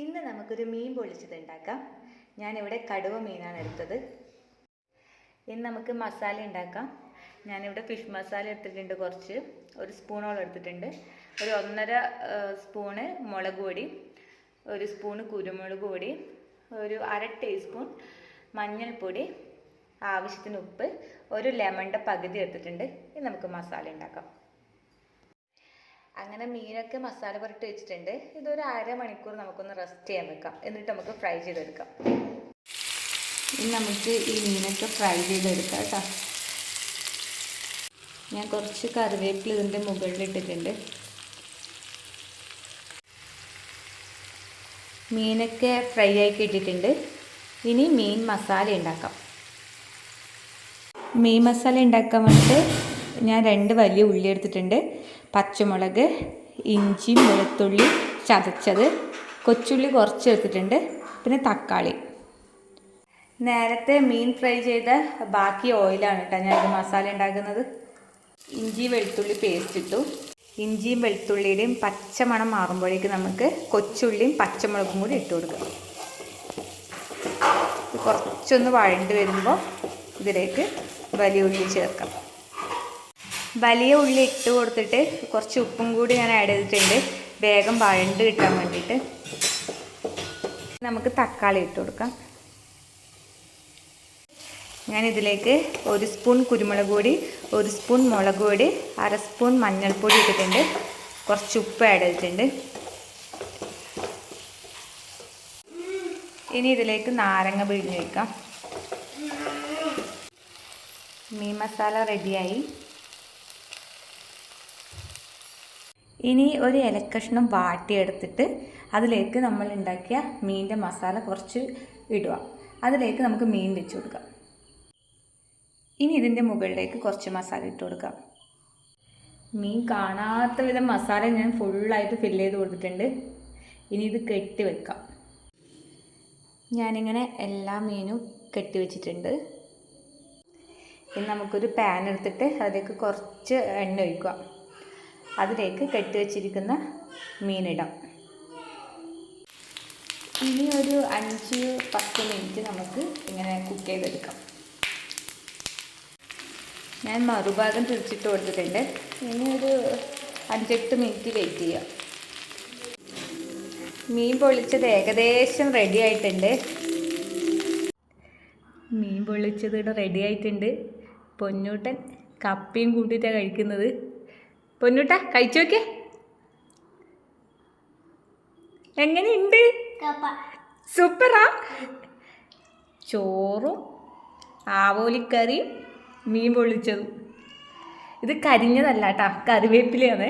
ഇന്ന് നമുക്കൊരു മീൻ പൊള്ളിച്ചത് ഉണ്ടാക്കാം. ഞാനിവിടെ കടുവ മീനാണ് എടുത്തത്. ഇനി നമുക്ക് മസാല ഉണ്ടാക്കാം. ഞാനിവിടെ ഫിഷ് മസാല എടുത്തിട്ടുണ്ട് കുറച്ച്. ഒരു സ്പൂണോളം എടുത്തിട്ടുണ്ട്. ഒരു ഒന്നര സ്പൂണ് മുളക് പൊടി ഒരു സ്പൂണ് കുരുമുളക് പൊടി ഒരു അര ടീസ്പൂൺ മഞ്ഞൾപ്പൊടി ആവശ്യത്തിന് ഉപ്പ് ഒരു ലെമണിന്റെ പകുതി എടുത്തിട്ടുണ്ട്. ഇനി നമുക്ക് മസാല ഉണ്ടാക്കാം. അങ്ങനെ മീനൊക്കെ മസാല പുരട്ടി വെച്ചിട്ടുണ്ട്. ഇതൊരു അരമണിക്കൂർ നമുക്കൊന്ന് റെസ്റ്റ് ചെയ്യാൻ വെക്കാം. എന്നിട്ട് നമുക്ക് ഫ്രൈ ചെയ്തെടുക്കാം. ഇനി നമുക്ക് ഈ മീനൊക്കെ ഫ്രൈ ചെയ്തെടുക്കാം കേട്ടോ. ഞാൻ കുറച്ച് കറിവേപ്പില ഇതിന്റെ മുകളിൽ ഇട്ടിട്ടുണ്ട്. മീനൊക്കെ ഫ്രൈ ആക്കി ഇട്ടിട്ടുണ്ട് ഇനി മീൻ മസാല ഉണ്ടാക്കാം. മീൻ മസാല ഉണ്ടാക്കാൻ വേണ്ടിയിട്ട് ഞാൻ രണ്ട് വലിയ ഉള്ളി എടുത്തിട്ടുണ്ട്. പച്ചമുളക് ഇഞ്ചി വെളുത്തുള്ളി ചതച്ചത്. കൊച്ചുള്ളി കുറച്ച് എടുത്തിട്ടുണ്ട്. പിന്നെ തക്കാളി. നേരത്തെ മീൻ ഫ്രൈ ചെയ്ത ബാക്കി ഓയിലാണ് കേട്ടോ ഞാൻ ഇത് മസാല ഉണ്ടാക്കുന്നത്. ഇഞ്ചി വെളുത്തുള്ളി പേസ്റ്റ് ഇട്ടു. ഇഞ്ചിയും വെളുത്തുള്ളിയുടെയും പച്ചമണം മാറുമ്പോഴേക്ക് നമുക്ക് കൊച്ചുള്ളിയും പച്ചമുളകും കൂടി ഇട്ട് കൊടുക്കാം. കുറച്ചൊന്ന് വഴണ്ട് വരുമ്പോൾ ഇതിലേക്ക് വലിയ ഉള്ളി ചേർക്കാം. വലിയ ഉള്ളി ഇട്ട് കൊടുത്തിട്ട് കുറച്ച് ഉപ്പും കൂടി ഞാൻ ആഡ് ചെയ്തിട്ടുണ്ട്. വേഗം വഴണ്ട് കിട്ടാൻ വേണ്ടിയിട്ട്. നമുക്ക് തക്കാളി ഇട്ട് കൊടുക്കാം. ഞാൻ ഇതിലേക്ക് ഒരു സ്പൂൺ കുരുമുളക് പൊടി ഒരു സ്പൂൺ മുളക് പൊടി അര സ്പൂൺ മഞ്ഞൾപ്പൊടി ഇട്ടിട്ടുണ്ട്. കുറച്ച് ഉപ്പ് ആഡ് ചെയ്തിട്ടുണ്ട്. ഇനി ഇതിലേക്ക് നാരങ്ങ പിഴിഞ്ഞ് വയ്ക്കാം മീൻ മസാല റെഡിയായി ഇനി ഒരു ഇലക്കഷ്ണം വാട്ടിയെടുത്തിട്ട് അതിലേക്ക് നമ്മൾ ഉണ്ടാക്കിയ മീനിന്റെ മസാല കുറച്ച് ഇടുക. അതിലേക്ക് നമുക്ക് മീൻ വെച്ച് കൊടുക്കാം. ഇനി ഇതിന്റെ മുകളിലേക്ക് കുറച്ച് മസാല ഇട്ട് കൊടുക്കാം. മീൻ കാണാത്ത വിധം മസാല ഞാൻ ഫുള്ളായിട്ട് ഫില്ല് ചെയ്ത് കൊടുത്തിട്ടുണ്ട്. ഇനി ഇത് കെട്ടി വെക്കാം. ഞാനിങ്ങനെ എല്ലാ മീനും കെട്ടി വെച്ചിട്ടുണ്ട്. ഇനി നമുക്കൊരു പാൻ എടുത്തിട്ട് അതിലേക്ക് കുറച്ച് എണ്ണ ഒഴിക്കുക. അതിലേക്ക് കെട്ടിവെച്ചിരിക്കുന്ന മീനിടാം. ഇനി ഒരു അഞ്ച് പത്ത് മിനിറ്റ് നമുക്ക് ഇങ്ങനെ കുക്ക് ചെയ്തെടുക്കാം. ഞാൻ മറുഭാഗം തിരിച്ചിട്ട് കൊടുത്തിട്ടുണ്ട്. ഇനി ഒരു അഞ്ചെട്ട് മിനിറ്റ് വെയിറ്റ് ചെയ്യാം. മീൻ പൊള്ളിച്ചത് ഏകദേശം റെഡി ആയിട്ടുണ്ട്. മീൻ പൊള്ളിച്ചത് ഇവിടെ റെഡി ആയിട്ടുണ്ട്. പൊന്നൂട്ടൻ കപ്പയും കൂട്ടിയിട്ടാണ് കഴിക്കുന്നത്. പൊന്നൂട്ട കഴിച്ചു നോക്കേ എങ്ങനെയുണ്ട്? സൂപ്പറാ. ചോറും ആവോലിക്കറിയും മീൻ പൊള്ളിച്ചതും. ഇത് കരിഞ്ഞതല്ല കേട്ടോ കറിവേപ്പിലയാണ്.